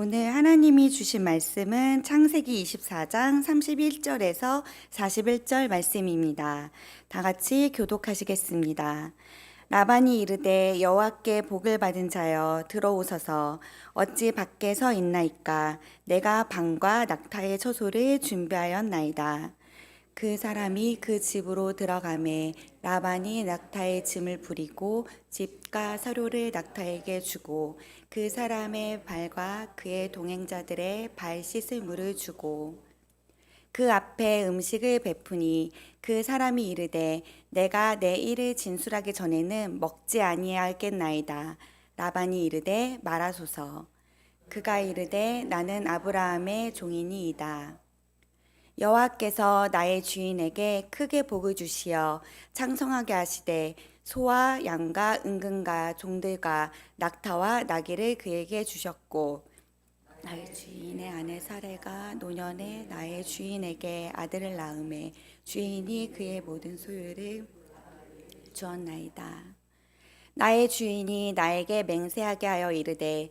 오늘 하나님이 주신 말씀은 창세기 24장 31절에서 41절 말씀입니다. 다 같이 교독하시겠습니다. 라반이 이르되 여호와께 복을 받은 자여 들어오소서 어찌 밖에 서 있나이까 내가 방과 낙타의 처소를 준비하였나이다. 그 사람이 그 집으로 들어가매 라반이 낙타의 짐을 부리고 집과 서류를 낙타에게 주고 그 사람의 발과 그의 동행자들의 발 씻을 물을 주고 그 앞에 음식을 베푸니 그 사람이 이르되 내가 내 일을 진술하기 전에는 먹지 아니하겠나이다. 라반이 이르되 말하소서. 그가 이르되 나는 아브라함의 종이니이다 여호와께서 나의 주인에게 크게 복을 주시어 창성하게 하시되 소와 양과 은근과 종들과 낙타와 나귀를 그에게 주셨고 나의 주인의 아내 사례가 노년에 나의 주인에게 아들을 낳음에 주인이 그의 모든 소유를 주었나이다. 나의 주인이 나에게 맹세하게 하여 이르되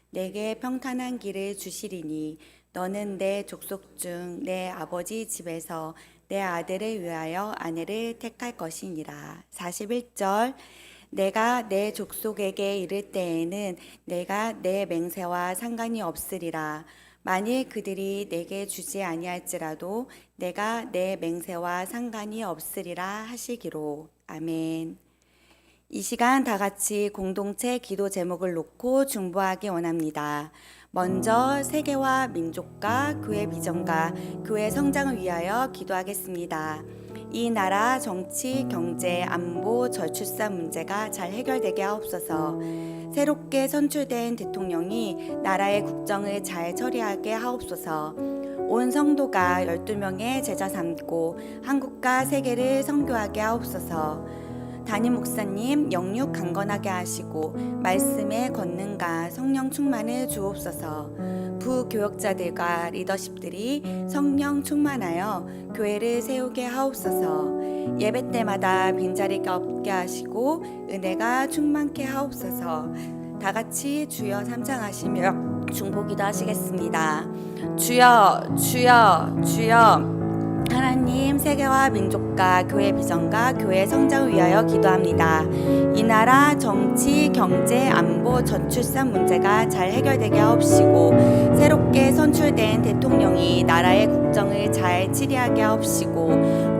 내게 평탄한 길을 주시리니 너는 내 족속 중 내 아버지 집에서 내 아들을 위하여 아내를 택할 것이니라. 41절 내가 내 족속에게 이를 때에는 내가 내 맹세와 상관이 없으리라. 만일 그들이 내게 주지 아니할지라도 내가 내 맹세와 상관이 없으리라 하시기로. 아멘. 이 시간 다 같이 공동체 기도 제목을 놓고 중보하기 원합니다. 먼저 세계와 민족과 교회 비전과 교회 성장을 위하여 기도하겠습니다. 이 나라 정치, 경제, 안보, 저출산 문제가 잘 해결되게 하옵소서. 새롭게 선출된 대통령이 나라의 국정을 잘 처리하게 하옵소서. 온 성도가 12명의 제자 삼고 한국과 세계를 선교하게 하옵소서. 담임 목사님 영육 강건하게 하시고 말씀의 권능과 성령 충만을 주옵소서. 부 교역자들과 리더십들이 성령 충만하여 교회를 세우게 하옵소서. 예배 때마다 빈자리가 없게 하시고 은혜가 충만케 하옵소서. 다 같이 주여 삼창하시며 중보기도 하시겠습니다. 주여 주여 주여 하나님 세계와 민족과 교회 비전과 교회 성장을 위하여 기도합니다. 이 나라 정치, 경제, 안보, 저출산 문제가 잘 해결되게 하옵시고 새롭게 선출된 대통령이 나라의 국정을 잘 치리하게 하옵시고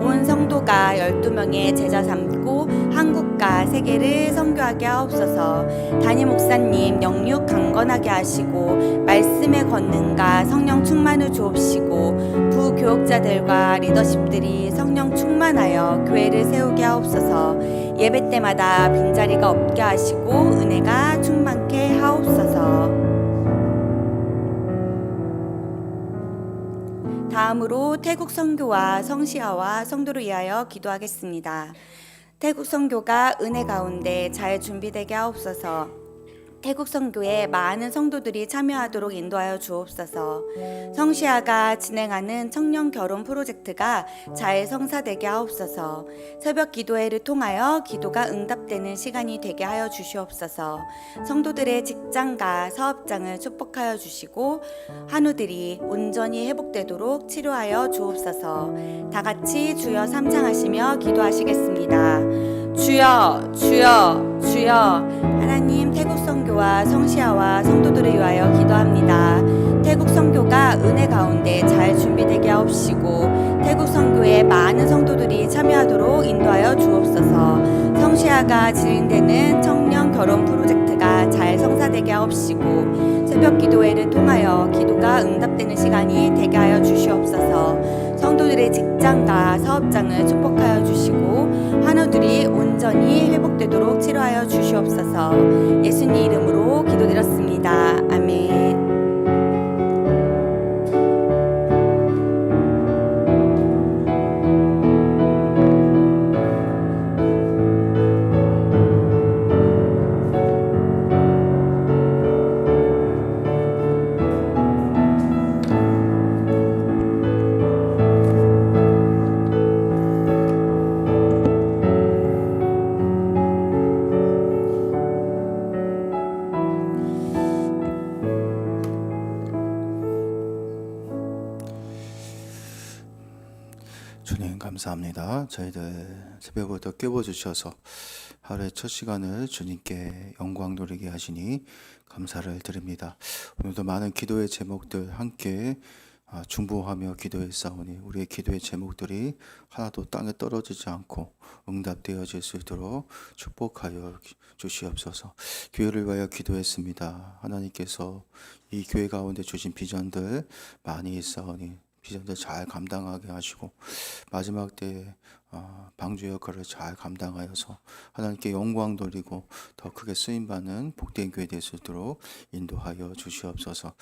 온 성도가 12명의 제자 삼고 한국과 세계를 선교하게 하옵소서. 담임 목사님 영육 강건하게 하시고 말씀의 권능과 성령 충만을 주옵시고 부교역자들과 리더십들이 성령 충만하여 교회를 세우게 하옵소서. 예배 때마다 빈자리가 없게 하시고 은혜가 충만케 하옵소서. 다음으로 태국 선교와 성시아와 성도를 위하여 기도하겠습니다. 태국 선교가 은혜 가운데 잘 준비되게 하옵소서. 태국 선교에 많은 성도들이 참여하도록 인도하여 주옵소서. 성시아가 진행하는 청년 결혼 프로젝트가 잘 성사되게 하옵소서. 새벽 기도회를 통하여 기도가 응답되는 시간이 되게 하여 주시옵소서. 성도들의 직장과 사업장을 축복하여 주시고 한우들이 온전히 회복되도록 치료하여 주옵소서. 다 같이 주여 삼창하시며 기도하시겠습니다. 주여, 주여, 주여. 하나님 태국 선교와 성시아와 성도들을 위하여 기도합니다. 태국 선교가 은혜 가운데 잘 준비되게 하옵시고 태국 선교에 많은 성도들이 참여하도록 인도하여 주옵소서. 성시아가 진행되는 청년 결혼 프로젝트가 잘 성사되게 하옵시고 새벽 기도회를 통하여 기도가 응답되는 시간이 되게 하여 주시옵소서. 성도들의 직장과 사업장을 축복하여 주시고 환우들이 온전히 회복되도록 치료하여 주시옵소서. 예수님 이름으로 기도드렸습니다. 아멘. 저희들 새벽부터 깨워주셔서 하루의 첫 시간을 주님께 영광 돌리게 하시니 감사를 드립니다. 오늘도 많은 기도의 제목들 함께 아, 중보하며 기도의 싸우니 우리의 기도의 제목들이 하나도 땅에 떨어지지 않고 응답되어질 수 있도록 축복하여 주시옵소서. 교회를 위하여 기도했습니다. 하나님께서 이 교회 가운데 주신 비전들 많이 있사오니 비전들 잘 감당하게 하시고 마지막 어, 방주 역할을 잘 감당하여서 하나님께 영광 돌리고 더 크게 쓰임 받는 복된 교회 될 수 있도록 인도하여 주시옵소서.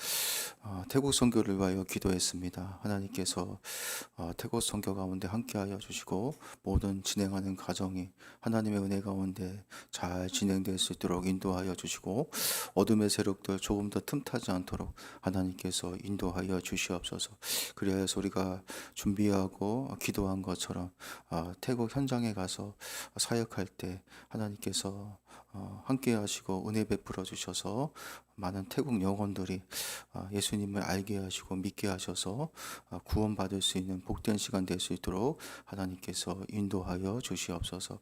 어, 태국 선교를 위하여 기도했습니다. 하나님께서 어, 태국 선교 가운데 함께하여 주시고 모든 진행하는 과정이 하나님의 은혜 가운데 잘 진행될 수 있도록 인도하여 주시고 어둠의 세력들 조금 더 틈타지 않도록 하나님께서 인도하여 주시옵소서. 그리하여서 우리가 준비하고 기도한 것처럼 어, 태국 현장에 가서 사역할 때 하나님께서 어, 함께 하시고 은혜 베풀어 주셔서 많은 태국 영혼들이 어, 예수님을 알게 하시고 믿게 하셔서 어, 구원받을 수 있는 복된 시간 될 수 있도록 하나님께서 인도하여 주시옵소서.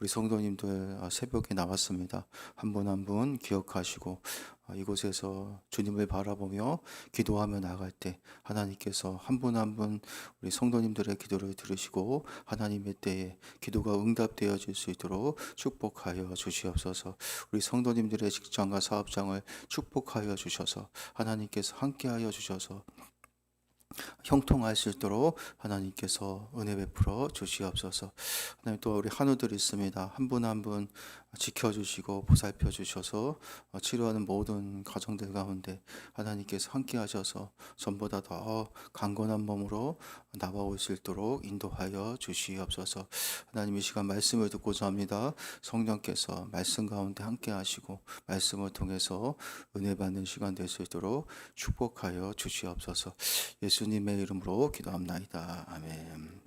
우리 성도님들 어, 새벽에 나왔습니다. 한 분 한 분 기억하시고 어, 이곳에서 주님을 바라보며 기도하며 나갈 때 하나님께서 한 분 한 분 우리 성도님들의 기도를 들으시고 하나님의 때에 기도가 응답되어 질 수 있도록 축복하여 주시옵소서. 우리 성도님들의 직장과 사업장을 축복하여 주셔서 하나님께서 함께하여 주셔서 형통할 수 있도록 하나님께서 은혜 베풀어 주시옵소서. 하나님 또 우리 한우들 있습니다. 한 분 한분 지켜주시고 보살펴 주셔서 어, 치료하는 모든 가정들 가운데 하나님께서 함께 하셔서 전보다 더 강건한 몸으로 나와올 수 있도록 인도하여 주시옵소서. 하나님 이 시간 말씀을 듣고자 합니다. 성령께서 말씀 가운데 함께 하시고 말씀을 통해서 은혜 받는 시간 될 수 있도록 축복하여 주시옵소서. 예수님의 이름으로 기도합나이다. 아멘.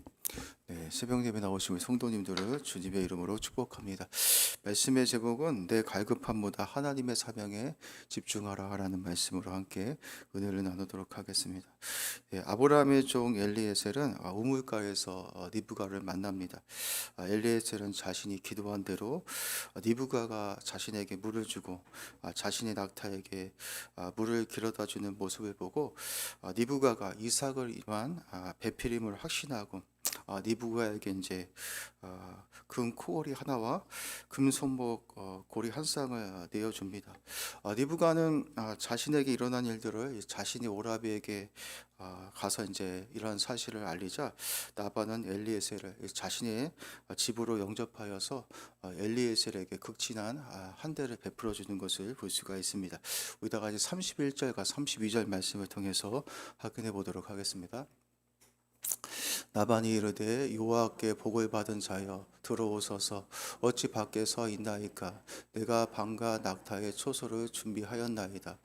네, 새벽 예배 나오신 우리 성도님들을 주님의 이름으로 축복합니다. 말씀의 제목은 내 갈급함보다 하나님의 사명에 집중하라라는 말씀으로 함께 은혜를 나누도록 하겠습니다. 예, 아브라함의 종 엘리에셀은 아, 우물가에서 어, 니브가를 만납니다. 아, 엘리에셀은 자신이 기도한 대로 아, 니브가가 자신에게 물을 주고 아, 자신의 낙타에게 아, 물을 길어다 주는 모습을 보고 아, 니브가가 이삭을 위한 아, 배필임을 확신하고 아, 니부가에게 이제 아, 금 코골이 하나와 금 손목 어, 고리 한 쌍을 아, 내어 줍니다. 아, 니부가는 아, 자신에게 일어난 일들을 자신이 오라비에게 아, 가서 이제 이러한 사실을 알리자 나바는 엘리에셀을 자신의 집으로 영접하여서 어, 엘리에셀에게 극진한 아, 한 대를 베풀어 주는 것을 볼 수가 있습니다. 우리다가 이제 31절과 32절 말씀을 통해서 확인해 보도록 하겠습니다. 나반이 이르되 여호와께 복을 받은 자여 들어오소서. 어찌 밖에 서 있나이까? 내가 방과 낙타의 초소를 준비하였나이다.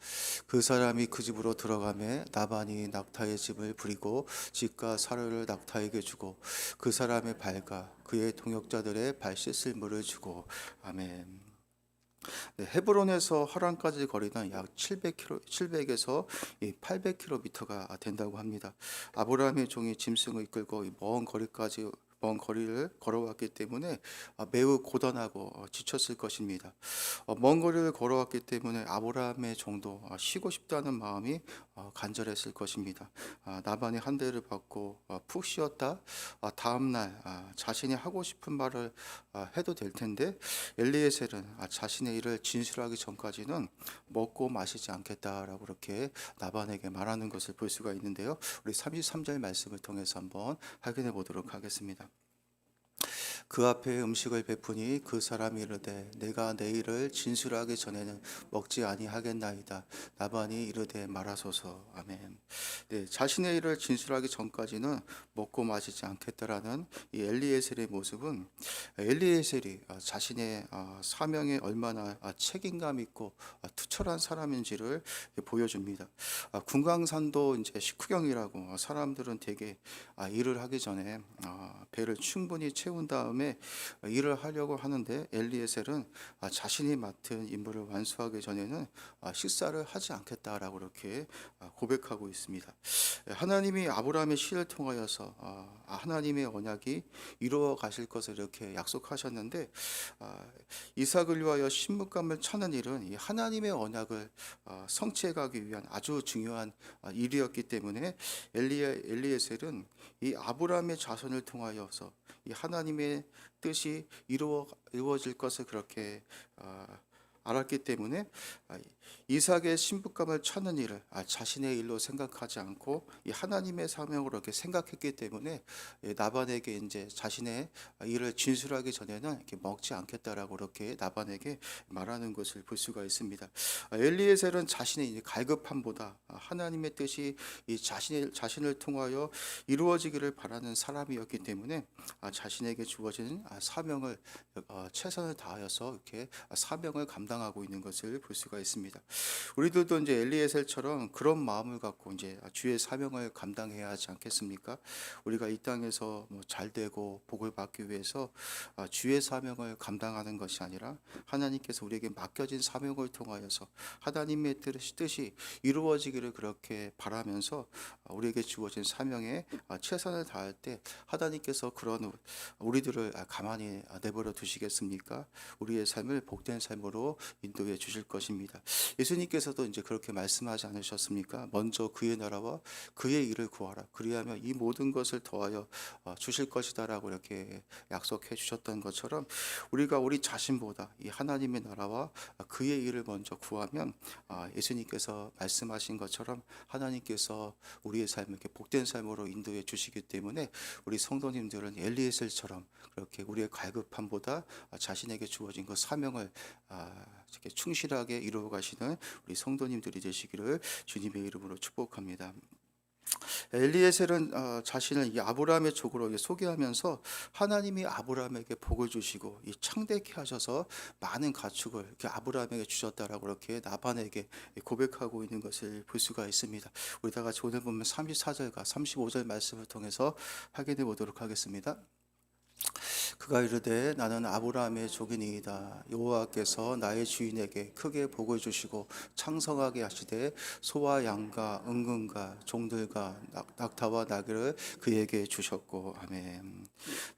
그 사람이 그 집으로 들어가매 나반이 낙타의 집을 부리고 집과 사료를 낙타에게 주고 그 사람의 발과 그의 동역자들의 발 씻을 물을 주고. 아멘 네, 헤브론에서 하란까지 거리는 약 700km, 700에서 800km가 된다고 합니다. 아브라함의 종이 짐승을 이끌고 이먼 거리까지 먼 거리를 걸어왔기 때문에 아, 매우 고단하고 어, 지쳤을 것입니다. 어, 먼 거리를 걸어왔기 때문에 아브라함의 종도 아, 쉬고 싶다는 마음이 어, 간절했을 것입니다. 아, 나반이 한 대를 받고 어, 푹 쉬었다. 아, 다음 날 아, 자신이 하고 싶은 말을 아, 해도 될 텐데 엘리에셀은 아, 자신의 일을 진술하기 전까지는 먹고 마시지 않겠다라고 그렇게 나반에게 말하는 것을 볼 수가 있는데요. 우리 33절 말씀을 통해서 한번 확인해 보도록 하겠습니다. 그 앞에 음식을 베푸니 그 사람이 이르되 내가 내 일을 진술하기 전에는 먹지 아니하겠나이다. 나반이 이르되 말하소서. 아멘. 네, 자신의 일을 진술하기 전까지는 먹고 마시지 않겠다라는 이 엘리에셀의 모습은 엘리에셀이 아, 자신의 아, 사명에 얼마나 아, 책임감 있고 아, 투철한 사람인지를 보여줍니다. 아, 군강산도 이제 식후경이라고 아, 사람들은 되게 아, 일을 하기 전에 아, 배를 충분히 채운 다음 에 처음에 일을 하려고 하는데 엘리에셀은 아, 자신이 맡은 임무를 완수하기 전에는 아, 식사를 하지 않겠다라고 이렇게 아, 고백하고 있습니다. 하나님이 아브라함의 시를 통하여서 아, 하나님의 언약이 이루어 가실 것을 이렇게 약속하셨는데 아, 이삭을 위하여 신뭇감을 찾는 일은 이 하나님의 언약을 아, 성취해 가기 위한 아주 중요한 아, 일이었기 때문에 엘리 엘리에셀은 이 아브라함의 자손을 통하여서 이 하나님의 뜻이 이루어 이루어질 것을 그렇게 아, 알았기 때문에 아, 이삭의 신부감을 찾는 일을 아, 자신의 일로 생각하지 않고 이 하나님의 사명으로 이렇게 생각했기 때문에 예, 나반에게 이제 자신의 일을 진술하기 전에는 이렇게 먹지 않겠다라고 이렇게 나반에게 말하는 것을 볼 수가 있습니다. 아, 엘리에셀은 자신의 갈급함보다 아, 하나님의 뜻이 이 자신의 자신을 통하여 이루어지기를 바라는 사람이었기 때문에 아, 자신에게 주어진 아, 사명을 어, 최선을 다하여서 이렇게 사명을 감당 하고 있는 것을 볼 수가 있습니다. 우리들도 이제 엘리에셀처럼 그런 마음을 갖고 이제 주의 사명을 감당해야 하지 않겠습니까? 우리가 이 땅에서 뭐 잘 되고 복을 받기 위해서 아, 주의 사명을 감당하는 것이 아니라 하나님께서 우리에게 맡겨진 사명을 통하여서 하나님의 뜻- 뜻이 이루어지기를 그렇게 바라면서 아, 우리에게 주어진 사명에 아, 최선을 다할 때 하나님께서 그런 우리들을 아, 가만히 아, 내버려 두시겠습니까? 우리의 삶을 복된 삶으로 인도해 주실 것입니다. 예수님께서도 이제 그렇게 말씀하지 않으셨습니까? 먼저 그의 나라와 그의 일을 구하라. 그리하면 이 모든 것을 더하여 어, 주실 것이다라고 이렇게 약속해 주셨던 것처럼 우리가 우리 자신보다 이 하나님의 나라와 그의 일을 먼저 구하면 아, 예수님께서 말씀하신 것처럼 하나님께서 우리의 삶을 이렇게 복된 삶으로 인도해 주시기 때문에 우리 성도님들은 엘리에셀처럼 그렇게 우리의 갈급함보다 자신에게 주어진 그 사명을 아, 이렇게 충실하게 이루어 가시는 우리 성도님들이 되시기를 주님의 이름으로 축복합니다. 엘리에셀은 어, 자신을 이 아브라함의 족으로 소개하면서 하나님이 아브라함에게 복을 주시고 이 창대케 하셔서 많은 가축을 이렇게 아브라함에게 주셨다라고 이렇게 나반에게 고백하고 있는 것을 볼 수가 있습니다. 우리 다 같이 오늘 보면 34절과 35절 말씀을 통해서 확인해 보도록 하겠습니다. 그가 이르되 나는 아브라함의 족이니이다 여호와께서 나의 주인에게 크게 복을 주시고 창성하게 하시되 소와 양과 은금과 종들과 낙- 낙타와 나귀를 그에게 주셨고 아멘.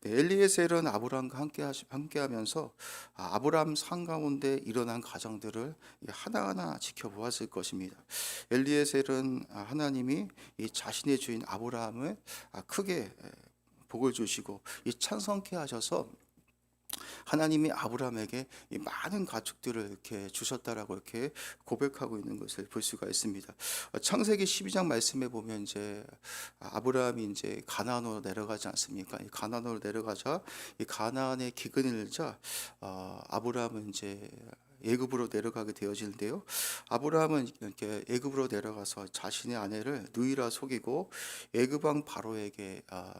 네, 엘리에셀은 아브라함과 함께 하시, 함께하면서 아, 아브라함 상 가운데 일어난 가정들을 하나하나 지켜보았을 것입니다. 엘리에셀은 아, 하나님이 이 자신의 주인 아브라함을 아, 크게 복을 주시고 이 찬성케 하셔서 하나님이 아브라함에게 이 많은 가축들을 이렇게 주셨다라고 이렇게 고백하고 있는 것을 볼 수가 있습니다. 어, 창세기 12장 말씀에 보면 이제 아브라함이 이제 가나안으로 내려가지 않습니까? 이 가나안으로 내려가자 이 가나안의 기근이 일자 어, 아브라함은 이제 애굽으로 내려가게 되어지는데요. 아브라함은 이렇게 애굽으로 내려가서 자신의 아내를 누이라 속이고 애굽 왕 바로에게 아,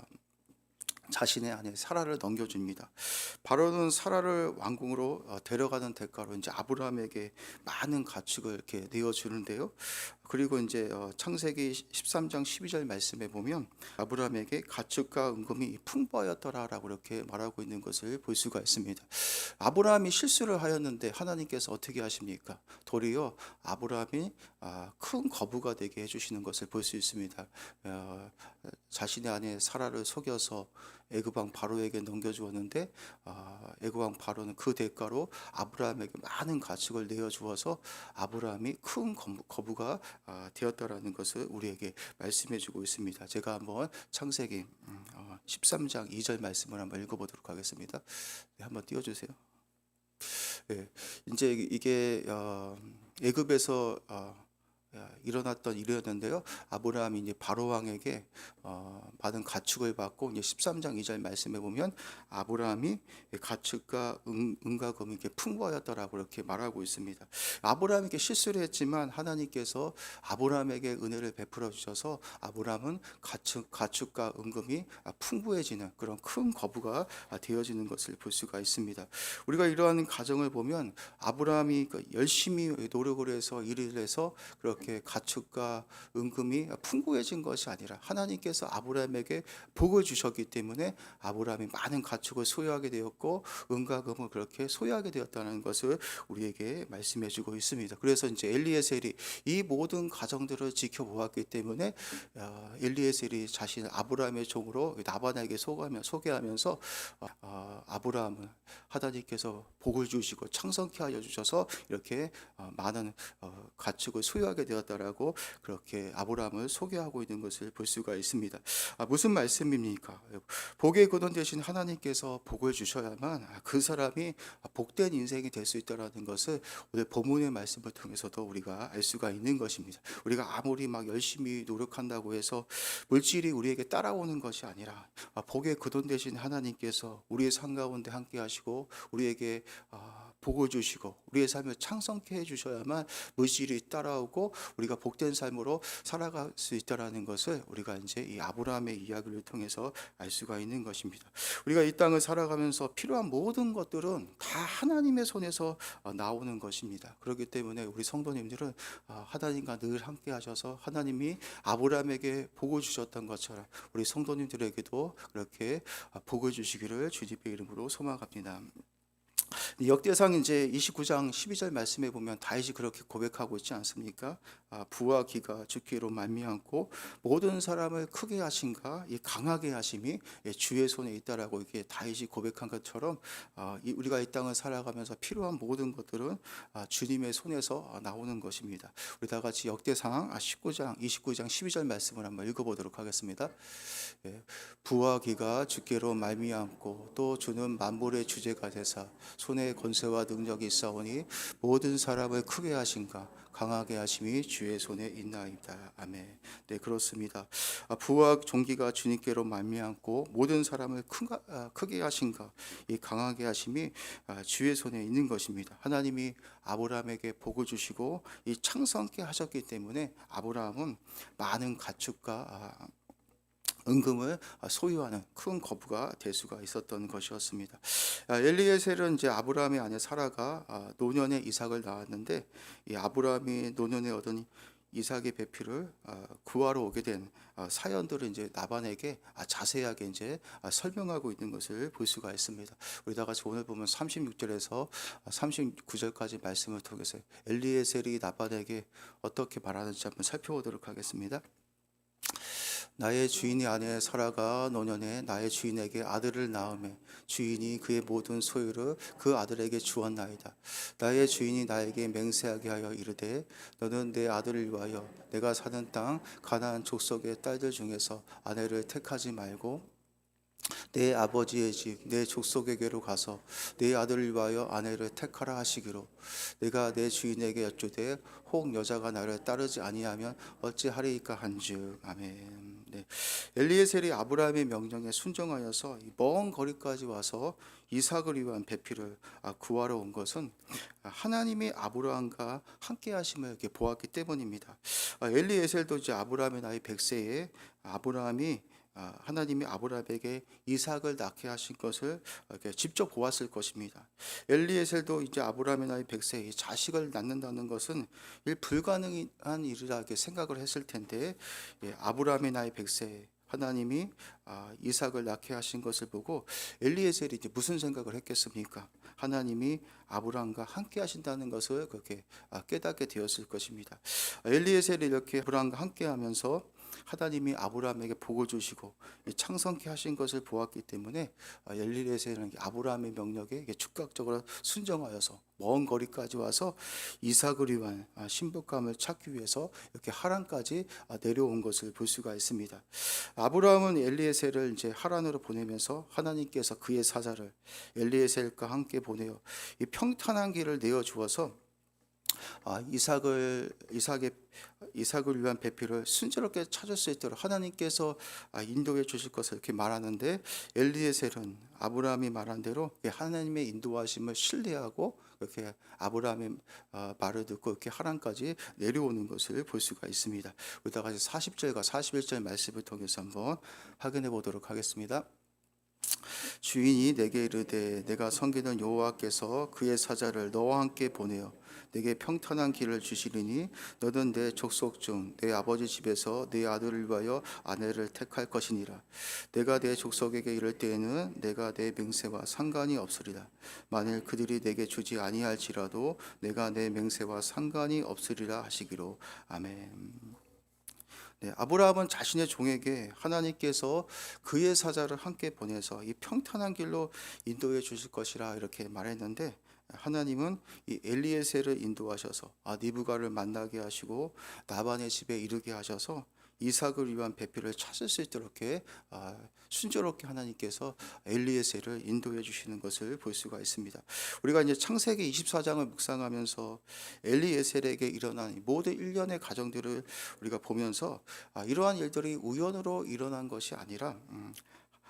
자신의 아내 사라를 넘겨줍니다. 바로는 사라를 왕궁으로 어, 데려가는 대가로 이제 아브라함에게 많은 가축을 이렇게 내어 주는데요. 그리고 이제 어, 창세기 13장 12절 말씀에 보면 아브라함에게 가축과 은금이 풍부하였더라라고 이렇게 말하고 있는 것을 볼 수가 있습니다. 아브라함이 실수를 하였는데 하나님께서 어떻게 하십니까? 도리어 아브라함이 아, 큰 거부가 되게 해주시는 것을 볼 수 있습니다. 어, 자신의 아내 사라를 속여서 왕 바로에게 넘겨주었는데 아, 왕 바로는 그 대가로 아브라함에게 많은 가축을 내어 주어서 아브라함이 큰 거부- 거부가 아, 되었다라는 것을 우리에게 말씀해주고 있습니다. 제가 한번 창세기 음, 어, 13장 2절 말씀을 한번 읽어보도록 하겠습니다. 네, 한번 띄워주세요. 예, 이제 이게 어, 애굽에서 어, 야, 일어났던 일이었는데요. 아브라함이 이제 바로 왕에게 어, 받은 가축을 받고 이제 13장 2절 말씀에 보면 아브라함이 가축과 은, 은과 금이 이렇게 풍부하였다라고 이렇게 말하고 있습니다. 아브라함에게 실수를 했지만 하나님께서 아브라함에게 은혜를 베풀어 주셔서 아브라함은 가축 가축과 은금이 풍부해지는 그런 큰 거부가 되어지는 것을 볼 수가 있습니다. 우리가 이러한 가정을 보면 아브라함이 그 열심히 노력을 해서 일을 해서 그렇게 이렇게 가축과 은금이 풍부해진 것이 아니라 하나님께서 아브라함에게 복을 주셨기 때문에 아브라함이 많은 가축을 소유하게 되었고 은과 금을 그렇게 소유하게 되었다는 것을 우리에게 말씀해 주고 있습니다. 그래서 이제 엘리에셀이 이 모든 가정들을 지켜보았기 때문에 어, 엘리에셀이 자신을 아브라함의 종으로 나반에게 소개하며, 소개하면서 어, 어, 아브라함을 하나님께서 복을 주시고 창성케 하여 주셔서 이렇게 어, 많은 어, 가축을 소유하게 되었다라고 그렇게 아브라함을 소개하고 있는 것을 볼 수가 있습니다. 아, 무슨 말씀입니까? 복의 근원 되신 하나님께서 복을 주셔야만 그 사람이 복된 인생이 될 수 있다라는 것을 오늘 본문의 말씀을 통해서도 우리가 알 수가 있는 것입니다. 우리가 아무리 막 열심히 노력한다고 해서 물질이 우리에게 따라오는 것이 아니라 아, 복의 근원 되신 하나님께서 우리의 삶 가운데 함께 하시고 우리에게 아, 복을 주시고 우리의 삶을 창성케 해 주셔야만 물질이 따라오고 우리가 복된 삶으로 살아갈 수 있다라는 것을 우리가 이제 이 아브라함의 이야기를 통해서 알 수가 있는 것입니다. 우리가 이 땅을 살아가면서 필요한 모든 것들은 다 하나님의 손에서 어, 나오는 것입니다. 그렇기 때문에 우리 성도님들은 아, 하나님과 늘 함께 하셔서 하나님이 아브라함에게 복을 주셨던 것처럼 우리 성도님들에게도 그렇게 아, 복을 주시기를 주님의 이름으로 소망합니다. 역대상 이제 29장 12절 말씀에 보면 다윗이 그렇게 고백하고 있지 않습니까? 아, 부와 기가 주께로 말미암고 모든 사람을 크게 하신가 이 강하게 하심이 예, 주의 손에 있다라고 이렇게 다윗이 고백한 것처럼 아, 이 우리가 이 땅을 살아가면서 필요한 모든 것들은 아, 주님의 손에서 아, 나오는 것입니다. 우리 다 같이 역대상 19장 29장 12절 말씀을 한번 읽어보도록 하겠습니다. 예, 부와 기가 주께로 말미암고 또 주는 만물의 주제가 되사 손에 권세와 능력이 있사오니 모든 사람을 크게 하신가 강하게 하심이 주의 손에 있나이다. 아멘. 네 그렇습니다. 아, 부와 종기가 주님께로 말미암고 모든 사람을 크가, 아, 크게 하신가 이 강하게 하심이 아, 주의 손에 있는 것입니다. 하나님이 아브라함에게 복을 주시고 이 창성케 하셨기 때문에 아브라함은 많은 가축과 아, 은금을 소유하는 큰 거부가 될 수가 있었던 것이었습니다. 아, 엘리에셀은 이제 아브라함의 아내 사라가 아, 노년에 이삭을 낳았는데 이 아브라함이 노년에 얻은 이삭의 배필을 아, 구하러 오게 된 아, 사연들을 이제 나반에게 아, 자세하게 이제 아, 설명하고 있는 것을 볼 수가 있습니다. 우리 다 같이 오늘 보면 36절에서 39절까지 말씀을 통해서 엘리에셀이 나반에게 어떻게 말하는지 한번 살펴보도록 하겠습니다. 나의 주인의 아내 사라가 노년에 나의 주인에게 아들을 낳음에 주인이 그의 모든 소유를 그 아들에게 주었나이다. 나의 주인이 나에게 맹세하게 하여 이르되 너는 내 아들을 위하여 내가 사는 땅 가나안 족속의 딸들 중에서 아내를 택하지 말고 내 아버지의 집, 내 족속에게로 가서 내 아들을 위하여 아내를 택하라 하시기로 내가 내 주인에게 여쭈되 혹 여자가 나를 따르지 아니하면 어찌하리이까 한즉 아멘. 네. 엘리에셀이 아브라함의 명령에 순종하여서 이먼 거리까지 와서 이삭을 위한 배필을 아, 구하러 온 것은 하나님이 아브라함과 함께 하심을 이렇게 보았기 때문입니다. 아, 엘리에셀도 이제 아브라함의 나이 100세에 아브라함이 아, 하나님이 아브라함에게 이삭을 낳게 하신 것을 직접 보았을 것입니다. 엘리에셀도 이제 아브라함의 나이 100세에 자식을 낳는다는 것은 일 불가능한 일이라 이렇게 생각을 했을 텐데 예, 아브라함의 나이 100세에 하나님이 아, 이삭을 낳게 하신 것을 보고 엘리에셀이 이제 무슨 생각을 했겠습니까? 하나님이 아브라함과 함께 하신다는 것을 그렇게 아, 깨닫게 되었을 것입니다. 엘리에셀이 이렇게 아브라함과 함께 하면서 하나님이 아브라함에게 복을 주시고 이 창성케 하신 것을 보았기 때문에 아, 엘리에셀은 아브라함의 명령에 즉각적으로 순종하여서 먼 거리까지 와서 이삭을 위한 아, 신부감을 찾기 위해서 이렇게 하란까지 아, 내려온 것을 볼 수가 있습니다. 아브라함은 엘리에셀을 이제 하란으로 보내면서 하나님께서 그의 사자를 엘리에셀과 함께 보내어 이 평탄한 길을 내어 주어서 아, 이삭을 이삭의 이삭을 위한 배필을 순조롭게 찾을 수 있도록 하나님께서 아, 인도해 주실 것을 이렇게 말하는데 엘리에셀은 아브라함이 말한 대로 하나님의 인도하심을 신뢰하고 이렇게 아브라함의 아, 말을 듣고 이렇게 하란까지 내려오는 것을 볼 수가 있습니다. 우리 다 같이 40절과 41절 말씀을 통해서 한번 확인해 보도록 하겠습니다. 주인이 내게 이르되 내가 섬기는 여호와께서 그의 사자를 너와 함께 보내어 내게 평탄한 길을 주시리니 너는 내 족속 중 내 아버지 집에서 내 아들을 위하여 아내를 택할 것이니라. 내가 내 족속에게 이를 때에는 내가 내 맹세와 상관이 없으리라. 만일 그들이 내게 주지 아니할지라도 내가 내 맹세와 상관이 없으리라 하시기로. 아멘. 네, 아브라함은 자신의 종에게 하나님께서 그의 사자를 함께 보내서 이 평탄한 길로 인도해 주실 것이라 이렇게 말했는데 하나님은 이 엘리에셀을 인도하셔서 아 니브가를 만나게 하시고 나반의 집에 이르게 하셔서 이삭을 위한 배필을 찾을 수 있도록 아, 순조롭게 하나님께서 엘리에셀을 인도해 주시는 것을 볼 수가 있습니다. 우리가 이제 창세기 24장을 묵상하면서 엘리에셀에게 일어난 이 모든 일련의 가정들을 우리가 보면서 아, 이러한 일들이 우연으로 일어난 것이 아니라 음,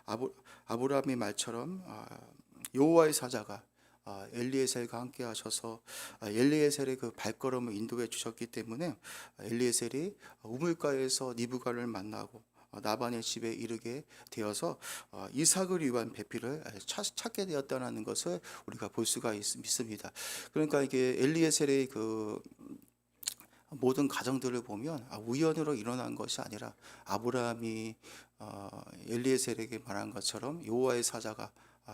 아브, 아브라함의 말처럼 아, 여호와의 사자가 아, 엘리에셀과 함께 하셔서 아, 엘리에셀의 그 발걸음을 인도해 주셨기 때문에 엘리에셀이 우물가에서 니브가를 만나고 어, 나반의 집에 이르게 되어서 어, 이삭을 위한 배필을 찾, 찾게 되었다는 것을 우리가 볼 수가 있, 있습니다. 그러니까 이게 엘리에셀의 그 모든 가정들을 보면 아, 우연으로 일어난 것이 아니라 아브라함이 어, 엘리에셀에게 말한 것처럼 여호와의 사자가 아,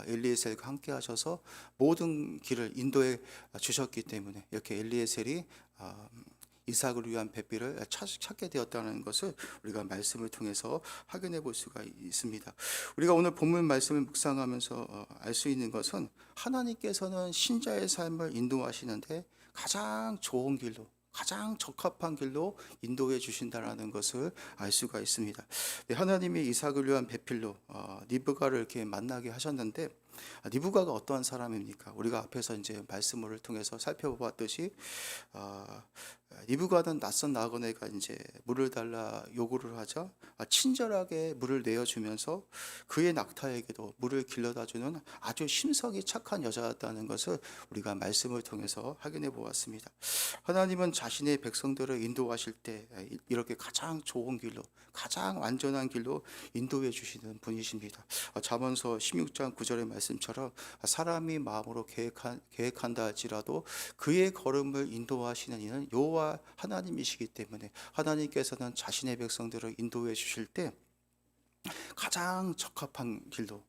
엘리에셀과 함께 하셔서 모든 길을 인도해 주셨기 때문에 이렇게 엘리에셀이 아, 이삭을 위한 배필을 찾, 찾게 되었다는 것을 우리가 말씀을 통해서 확인해 볼 수가 있습니다. 우리가 오늘 본문 말씀을 묵상하면서 알 수 있는 것은 하나님께서는 신자의 삶을 인도하시는데 가장 좋은 길로 가장 적합한 길로 인도해 주신다라는 것을 알 수가 있습니다. 네, 하나님이 이삭을 위한 배필로 어, 니브가를 이렇게 만나게 하셨는데 아, 니브가가 어떠한 사람입니까? 우리가 앞에서 이제 말씀을 통해서 살펴보았듯이 어, 니브가는 낯선 나그네가 이제 물을 달라 요구를 하자 아, 친절하게 물을 내어주면서 그의 낙타에게도 물을 길러다주는 아주 심성이 착한 여자였다는 것을 우리가 말씀을 통해서 확인해 보았습니다. 하나님은 자신의 백성들을 인도하실 때 이렇게 가장 좋은 길로 가장 완전한 길로 인도해 주시는 분이십니다. 아, 잠언서 16장 9절의 말씀 처럼 사람이 마음으로 계획한, 계획한다 할지라도 그의 걸음을 인도하시는 이는 여호와 하나님이시기 때문에 하나님께서는 자신의 백성들을 인도해 주실 때 가장 적합한 길로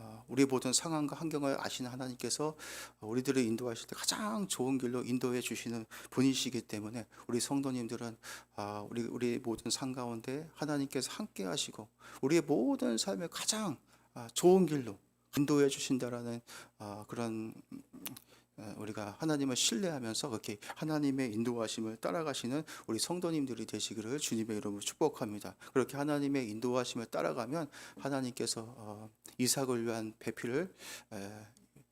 어, 우리 모든 상황과 환경을 아시는 하나님께서 우리들을 인도하실 때 가장 좋은 길로 인도해 주시는 분이시기 때문에 우리 성도님들은 아, 우리 우리 모든 상 가운데 하나님께서 함께 하시고 우리의 모든 삶을 가장 아, 좋은 길로 인도해 주신다라는 아, 그런 어, 우리가 하나님을 신뢰하면서 그렇게 하나님의 인도하심을 따라가시는 우리 성도님들이 되시기를 주님의 이름으로 축복합니다. 그렇게 하나님의 인도하심을 따라가면 하나님께서 어, 이삭을 위한 배필을 에,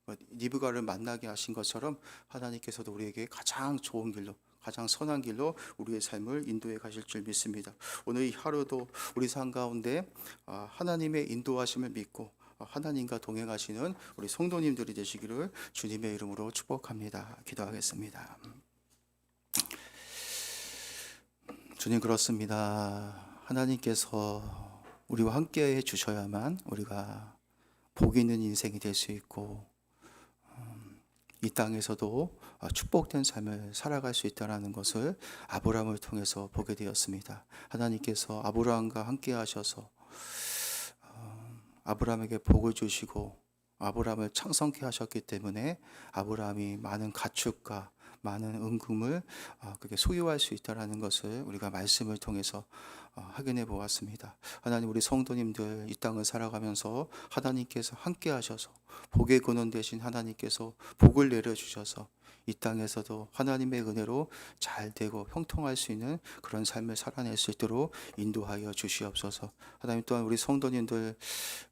뭐, 니브가를 만나게 하신 것처럼 하나님께서도 우리에게 가장 좋은 길로 가장 선한 길로 우리의 삶을 인도해 가실 줄 믿습니다. 오늘 이 하루도 우리 삶 가운데 아, 하나님의 인도하심을 믿고 하나님과 동행하시는 우리 성도님들이 되시기를 주님의 이름으로 축복합니다. 기도하겠습니다. 주님 그렇습니다. 하나님께서 우리와 함께 해 주셔야만 우리가 복 있는 인생이 될 수 있고 음, 이 땅에서도 축복된 삶을 살아갈 수 있다라는 것을 아브라함을 통해서 보게 되었습니다. 하나님께서 아브라함과 함께 하셔서 아브라함에게 복을 주시고 아브라함을 창성케 하셨기 때문에 아브라함이 많은 가축과 많은 은금을 어, 그게 소유할 수 있다라는 것을 우리가 말씀을 통해서 어, 확인해 보았습니다. 하나님 우리 성도님들 이 땅을 살아가면서 하나님께서 함께 하셔서 복의 근원 되신 하나님께서 복을 내려 주셔서 이 땅에서도 하나님의 은혜로 잘 되고 형통할 수 있는 그런 삶을 살아낼 수 있도록 인도하여 주시옵소서. 하나님 또한 우리 성도님들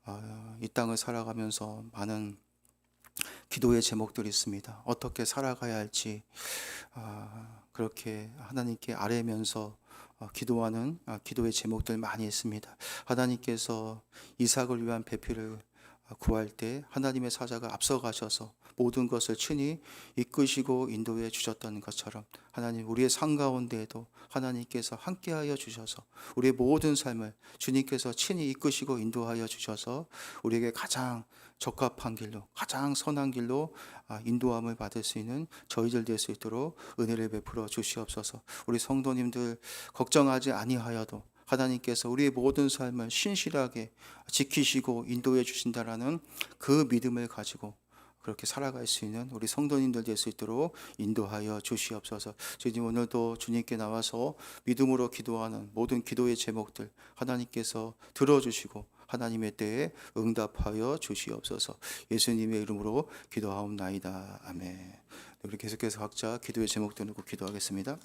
어, 이 땅을 살아가면서 많은 기도의 제목들이 있습니다. 어떻게 살아가야 할지 아, 그렇게 하나님께 아뢰면서 어, 기도하는 아, 기도의 제목들 많이 있습니다. 하나님께서 이삭을 위한 배필을 구할 때 하나님의 사자가 앞서가셔서 모든 것을 친히 이끄시고 인도해 주셨던 것처럼 하나님 우리의 삶 가운데에도 하나님께서 함께하여 주셔서 우리의 모든 삶을 주님께서 친히 이끄시고 인도하여 주셔서 우리에게 가장 적합한 길로 가장 선한 길로 아, 인도함을 받을 수 있는 저희들 될 수 있도록 은혜를 베풀어 주시옵소서. 우리 성도님들 걱정하지 아니하여도 하나님께서 우리의 모든 삶을 신실하게 지키시고 인도해 주신다라는 그 믿음을 가지고 그렇게 살아갈 수 있는 우리 성도님들 될 수 있도록 인도하여 주시옵소서. 주님 오늘도 주님께 나와서 믿음으로 기도하는 모든 기도의 제목들 하나님께서 들어주시고 하나님의 때에 응답하여 주시옵소서. 예수님의 이름으로 기도하옵나이다. 아멘. 네, 우리 계속해서 각자 기도의 제목들 놓고 기도하겠습니다.